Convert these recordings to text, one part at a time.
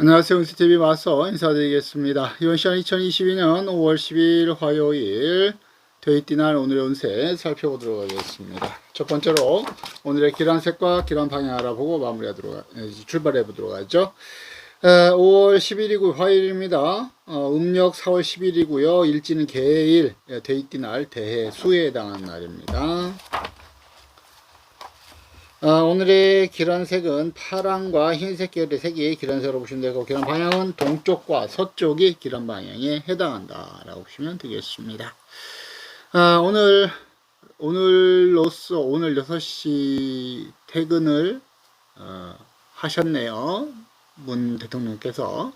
안녕하세요. 은수TV 마서 인사드리겠습니다. 이번 시간 2022년 5월 10일 화요일 데이티 날 오늘의 운세 살펴보도록 하겠습니다. 첫 번째로 오늘의 기란색과 기란 방향 알아보고 마무리하도록 하- 에, 출발해 보도록 하죠. 에, 5월 10일이고 화요일입니다. 어, 음력 4월 10일이고요. 일지는 개일 예, 데이티 날 대해 수에 해당하는 날입니다. 아, 오늘의 기란색은 파랑과 흰색 계열의 색이 기란색으로 보시면 되고 기란 방향은 동쪽과 서쪽이 기란 방향에 해당한다 라고 보시면 되겠습니다. 아, 오늘 오늘로써 오늘 6시 퇴근을 어, 하셨네요. 문 대통령께서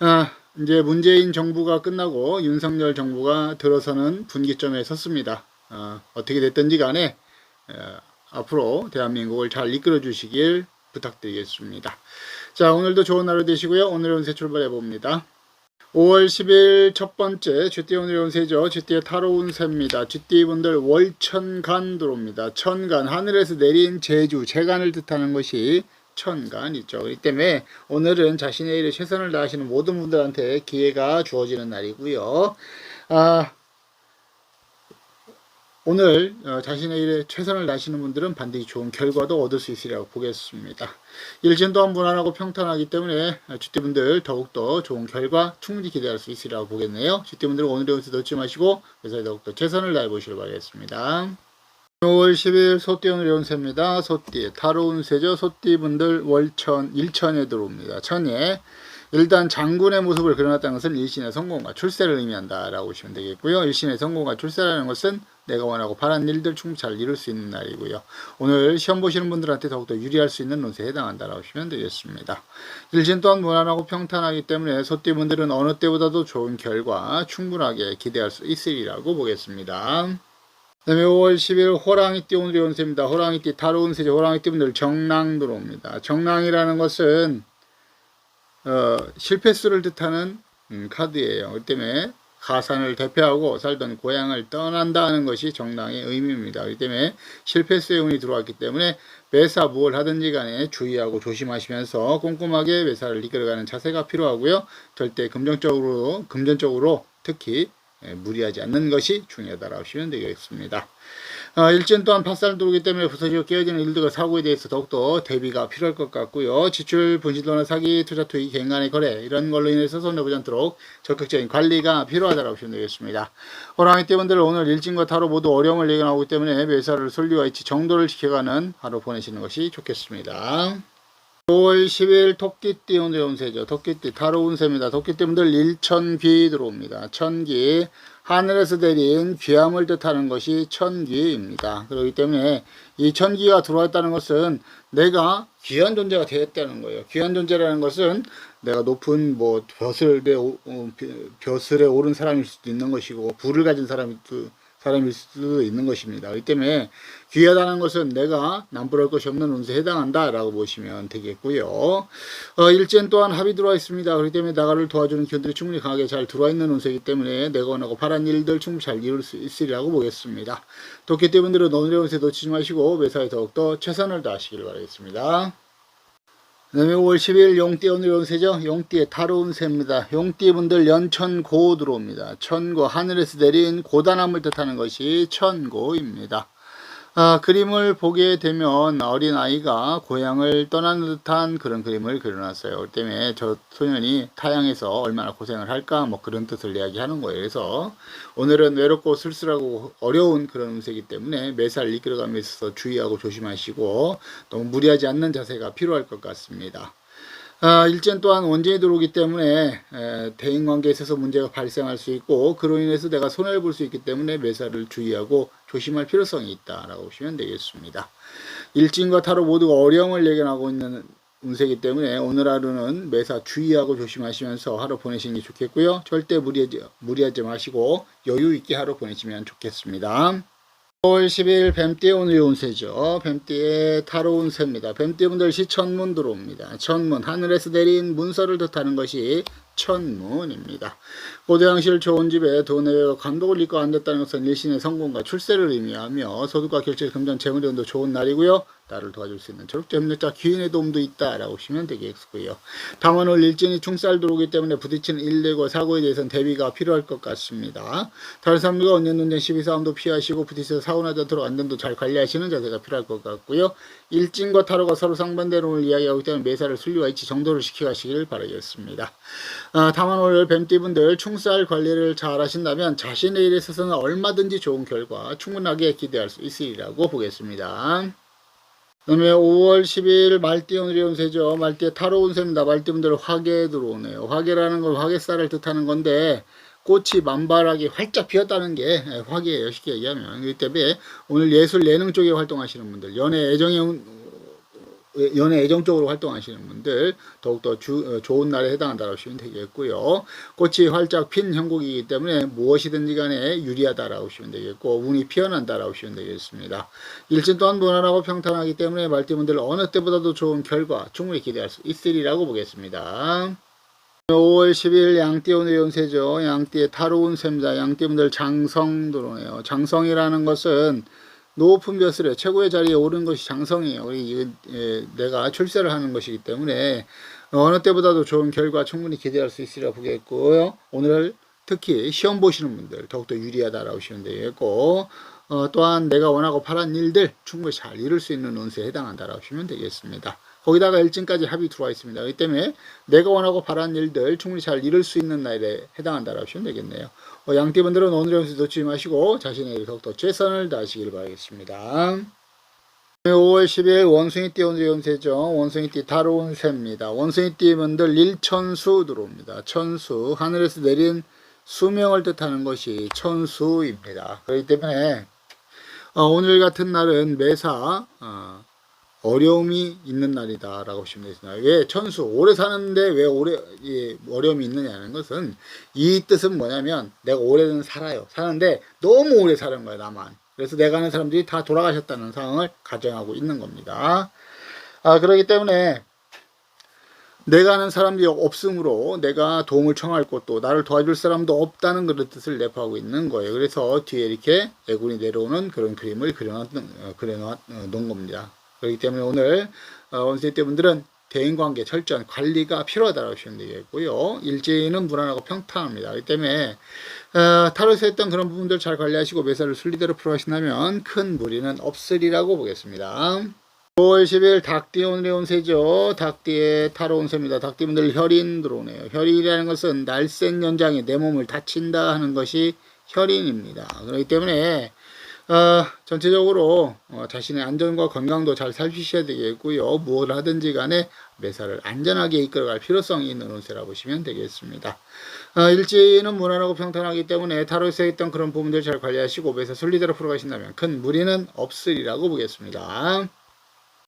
아, 이제 문재인 정부가 끝나고 윤석열 정부가 들어서는 분기점에 섰습니다. 아, 어떻게 됐든지 간에 어, 앞으로 대한민국을 잘 이끌어 주시길 부탁드리겠습니다. 자, 오늘도 좋은 하루 되시고요. 오늘의 운세 출발해 봅니다. 5월 10일 첫 번째 쥐띠 오늘의 운세죠. 쥐띠의 타로 운세입니다. 쥐띠 분들 월천간 들어옵니다. 천간 하늘에서 내린 제주 재간을 뜻하는 것이 천간이죠. 그렇기 때문에 오늘은 자신의 일에 최선을 다하시는 모든 분들한테 기회가 주어지는 날이고요. 아, 오늘 어, 자신의 일에 최선을 다하시는 분들은 반드시 좋은 결과도 얻을 수 있으리라고 보겠습니다. 일진 또한 무난하고 평탄하기 때문에 쥐띠분들 더욱더 좋은 결과 충분히 기대할 수 있으리라고 보겠네요. 쥐띠분들은 오늘의 운세 놓지 마시고 회사에 더욱더 최선을 다해 보시길 바라겠습니다. 5월 10일 소띠 오늘의 운세입니다. 소띠 타로 운세죠. 소띠분들 월천 일천에 들어옵니다. 천에 일단 장군의 모습을 그려놨다는 것은 일신의 성공과 출세를 의미한다라고 보시면 되겠고요. 일신의 성공과 출세라는 것은 내가 원하고 바란 일들 충분히 잘 이룰 수 있는 날이고요. 오늘 시험 보시는 분들한테 더욱더 유리할 수 있는 운세에 해당한다라고 보시면 되겠습니다. 일진 또한 무난하고 평탄하기 때문에 소띠분들은 어느 때보다도 좋은 결과 충분하게 기대할 수 있으리라고 보겠습니다. 그 다음에 5월 10일 호랑이띠 오늘의 운세입니다. 호랑이띠 타로 운세죠. 호랑이띠 분들 정랑 들어옵니다. 정랑이라는 것은 어, 실패수를 뜻하는 음, 카드예요. 그 때문에 가산을 대표하고 살던 고향을 떠난다는 것이 정당의 의미입니다. 그렇기 때문에 실패수의 운이 들어왔기 때문에 매사 무엇을 하든지 간에 주의하고 조심하시면서 꼼꼼하게 매사를 이끌어가는 자세가 필요하고요. 절대 금전적으로 금전적으로 특히 예, 무리하지 않는 것이 중요하다고 하시면 되겠습니다. 어, 일진 또한 팥살 들어오기 때문에 부서지고 깨어지는 일들과 사고에 대해서 더욱더 대비가 필요할 것 같고요. 지출, 분실도나 사기, 투자, 투기, 개인 간의 거래 이런 걸로 인해서 손해보지 않도록 적극적인 관리가 필요하다고 보시면 되겠습니다. 호랑이 띠분들 오늘 일진과 타로 모두 어려움을 예견하고 때문에 매사를 솔리와 이치 정도를 지켜가는 하루 보내시는 것이 좋겠습니다. 5월 10일 토끼띠 오늘의 운세죠. 토끼띠 타로 운세입니다. 토끼띠분들 일천귀 들어옵니다. 천귀 하늘에서 내린 귀함을 뜻하는 것이 천귀입니다. 그렇기 때문에 이 천귀가 들어왔다는 것은 내가 귀한 존재가 되었다는 거예요. 귀한 존재라는 것은 내가 높은 뭐 벼슬에 오- 어, 벼- 벼슬에 오른 사람일 수도 있는 것이고 부를 가진 사람이 또 사람일 수도 있는 것입니다. 그렇기 때문에 귀하다는 것은 내가 남부할 것이 없는 운세에 해당한다라고 보시면 되겠고요. 어, 일진 또한 합이 들어와 있습니다. 그렇기 때문에 나가를 도와주는 기운들이 충분히 강하게 잘 들어와 있는 운세이기 때문에 내가 원하고 바란 일들 충분히 잘 이룰 수 있으리라고 보겠습니다. 도끼띠 분들은 오늘의 운세 놓치지 마시고 매사에 더욱더 최선을 다하시길 바라겠습니다. 그 다음에 5월 10일 용띠 오늘의 운세죠. 용띠의 타로 운세입니다. 용띠 분들 연천고 들어옵니다. 천고 하늘에서 내린 고단함을 뜻하는 것이 천고입니다. 아, 그림을 보게 되면 어린 아이가 고향을 떠나는 듯한 그런 그림을 그려놨어요. 그 때문에 저 소년이 타양에서 얼마나 고생을 할까 뭐 그런 뜻을 이야기하는 거예요. 그래서 오늘은 외롭고 쓸쓸하고 어려운 그런 운세이기 때문에 매사를 이끌어가면서 주의하고 조심하시고 너무 무리하지 않는 자세가 필요할 것 같습니다. 아, 일전 또한 원전이 들어오기 때문에 에, 대인 관계에 있어서 문제가 발생할 수 있고 그로 인해서 내가 손해를 볼 수 있기 때문에 매사를 주의하고 조심할 필요성이 있다라고 보시면 되겠습니다. 일진과 타로 모두가 어려움을 예견하고 있는 운세이기 때문에 오늘 하루는 매사 주의하고 조심하시면서 하루 보내시는 게 좋겠고요. 절대 무리하지, 무리하지 마시고 여유 있게 하루 보내시면 좋겠습니다. 5월 10일 뱀띠의 오늘의 운세죠. 뱀띠의 타로 운세입니다. 뱀띠 분들 시 천문 들어옵니다. 천문, 하늘에서 내린 문서를 뜻하는 것이 천문입니다. 고대양실 좋은 집에 돈의 감독을 입고 앉았다는 것은 일신의 성공과 출세를 의미하며 소득과 결제, 금전, 재물운도 좋은 날이고요. 나를 도와줄 수 있는 초록자 협력자 귀인의 도움도 있다라고 보시면 되겠고요. 올 일진이 충살 들어오기 때문에 부딪히는 일되고 사고에 대해서는 대비가 필요할 것 같습니다. 다른 사람들과 언년 논쟁 시비 싸움도 피하시고 부딪혀서 사고 나지 않도록 안전도 잘 관리하시는 자세가 필요할 것 같고요. 일진과 타로가 서로 상반대론을 이야기하기 때문에 매사를 순리와 이치 정도를 지켜가시기를 바라겠습니다. 아, 다만 오늘 뱀띠분들 충살 관리를 잘 하신다면 자신의 일에 있어서는 얼마든지 좋은 결과 충분하게 기대할 수 있으리라고 보겠습니다. 그 다음에 5월 10일 말띠 오늘이 운세죠. 말띠에 타로 운세입니다. 말띠분들 화계 들어오네요. 화계라는 건 화계살을 뜻하는 건데 꽃이 만발하게 활짝 피었다는 게 화계예요. 쉽게 얘기하면. 그렇기 때문에 오늘 예술 예능 쪽에 활동하시는 분들, 연애 애정의 운- 연애 애정 쪽으로 활동하시는 분들 더욱더 주, 어, 좋은 날에 해당한다고 보시면 되겠고요. 꽃이 활짝 핀 형국이기 때문에 무엇이든지 간에 유리하다라고 보시면 되겠고 운이 피어난다라고 보시면 되겠습니다. 일진 또한 무난하고 평탄하기 때문에 말띠분들 어느 때보다도 좋은 결과 충분히 기대할 수 있으리라고 보겠습니다. 5월 10일 양띠 오늘 연세죠. 양띠의 타로운 셈자. 양띠분들 장성 들어오네요. 장성이라는 것은 높은 벼슬에 최고의 자리에 오른 것이 장성이에요. 우리 이건, 예, 내가 출세를 하는 것이기 때문에 어느 때보다도 좋은 결과 충분히 기대할 수 있으리라 보겠고요. 오늘 특히 시험 보시는 분들 더욱더 유리하다라고 보시면 되겠고 어, 또한 내가 원하고 바란 일들 충분히 잘 이룰 수 있는 운세에 해당한다라고 보시면 되겠습니다. 거기다가 일진까지 합이 들어와 있습니다. 그렇기 때문에 내가 원하고 바란 일들 충분히 잘 이룰 수 있는 날에 해당한다라고 보시면 되겠네요. 어, 양띠분들은 오늘의 운세 놓치지 마시고 자신의 일 더욱더 최선을 다하시길 바라겠습니다. 5월 10일 원숭이띠 오늘의 운세죠. 원숭이띠 다로운 새입니다. 원숭이띠 분들 일천수 들어옵니다. 천수 하늘에서 내린 수명을 뜻하는 것이 천수입니다. 그렇기 때문에 어, 오늘 같은 날은 매사 어, 어려움이 있는 날이다 라고 보시면 되겠습니다. 왜 천수 오래 사는데 왜 오래 예, 어려움이 있느냐는 것은 이 뜻은 뭐냐면 내가 오래는 살아요. 사는데 너무 오래 사는 거야 나만. 그래서 내가 아는 사람들이 다 돌아가셨다는 상황을 가정하고 있는 겁니다. 아 그렇기 때문에 내가 아는 사람들이 없으므로 내가 도움을 청할 곳도 나를 도와줄 사람도 없다는 그런 뜻을 내포하고 있는 거예요. 그래서 뒤에 이렇게 애군이 내려오는 그런 그림을 어, 그려놓은 겁니다. 그렇기 때문에 오늘 어, 원세대 분들은 대인관계 철저한 관리가 필요하다고 보시면 되겠고요. 일지는 무난하고 평탄합니다. 그렇기 때문에 어, 타로에서 했던 그런 부분들 잘 관리하시고 매사를 순리대로 풀어가신다면 큰 무리는 없으리라고 보겠습니다. 5월 10일 닭띠 오늘의 운세죠. 닭띠의 타로 운세입니다. 닭띠분들 혈인 들어오네요. 혈인이라는 것은 날쌘 연장이 내 몸을 다친다 하는 것이 혈인입니다. 그렇기 때문에 어, 전체적으로 어, 자신의 안전과 건강도 잘 살피셔야 되겠고요. 무엇을 하든지 간에 매사를 안전하게 이끌어갈 필요성이 있는 운세라 보시면 되겠습니다. 어, 일지는 무난하고 평탄하기 때문에 타로에서 했던 그런 부분들 잘 관리하시고 매사 순리대로 풀어가신다면 큰 무리는 없으리라고 보겠습니다.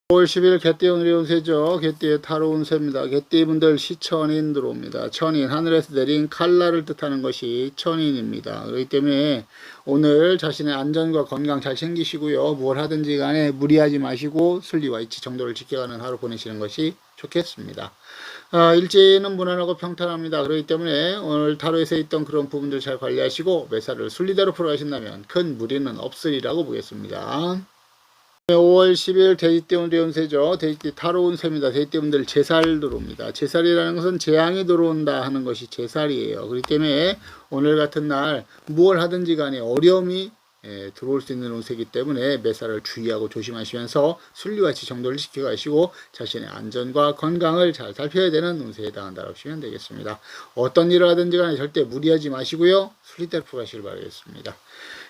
5월 10일 개띠 오늘의 운세죠. 개띠의 타로 운세입니다. 개띠분들 시천인 들어옵니다. 천인, 하늘에서 내린 칼날을 뜻하는 것이 천인입니다. 그렇기 때문에 오늘 자신의 안전과 건강 잘 챙기시고요. 뭘 하든지 간에 무리하지 마시고 순리와 이치 정도를 지켜가는 하루 보내시는 것이 좋겠습니다. 아, 일지는 무난하고 평탄합니다. 그렇기 때문에 오늘 타로에서 있던 그런 부분들 잘 관리하시고 매사를 순리대로 풀어가신다면 큰 무리는 없으리라고 보겠습니다. 5월 10일 돼지띠 오늘의 운세죠. 돼지띠 타로 운세입니다. 돼지띠 분들 제살 들어옵니다. 제살이라는 것은 재앙이 들어온다 하는 것이 제살이에요. 그렇기 때문에 오늘 같은 날 무엇을 하든지 간에 어려움이 예, 들어올 수 있는 운세이기 때문에 매사를 주의하고 조심하시면서 순리와 지 정도를 지켜가시고 자신의 안전과 건강을 잘 살펴야 되는 운세에 해당한다고 보시면 되겠습니다. 어떤 일을 하든지 간에 절대 무리하지 마시고요. 순리대로 풀어가시길 바라겠습니다.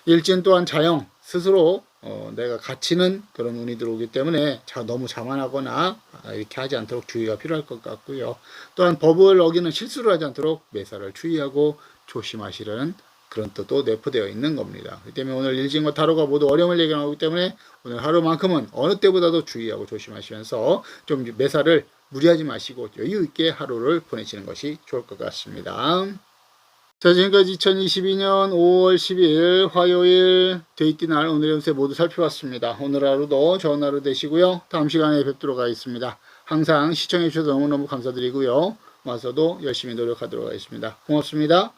일진 또한 자영 스스로 어, 내가 갇히는 그런 운이 들어오기 때문에 자, 너무 자만하거나 아, 이렇게 하지 않도록 주의가 필요할 것 같고요. 또한 법을 어기는 실수를 하지 않도록 매사를 주의하고 조심하시라는 그런 뜻도 내포되어 있는 겁니다. 그렇기 때문에 오늘 일진과 타로가 모두 어려움을 예견하기 때문에 오늘 하루만큼은 어느 때보다도 주의하고 조심하시면서 좀 매사를 무리하지 마시고 여유 있게 하루를 보내시는 것이 좋을 것 같습니다. 자, 지금까지 2022년 5월 10일 화요일 데이트 날 오늘의 운세 모두 살펴봤습니다. 오늘 하루도 좋은 하루 되시고요. 다음 시간에 뵙도록 하겠습니다. 항상 시청해 주셔서 너무너무 감사드리고요. 와서도 열심히 노력하도록 하겠습니다. 고맙습니다.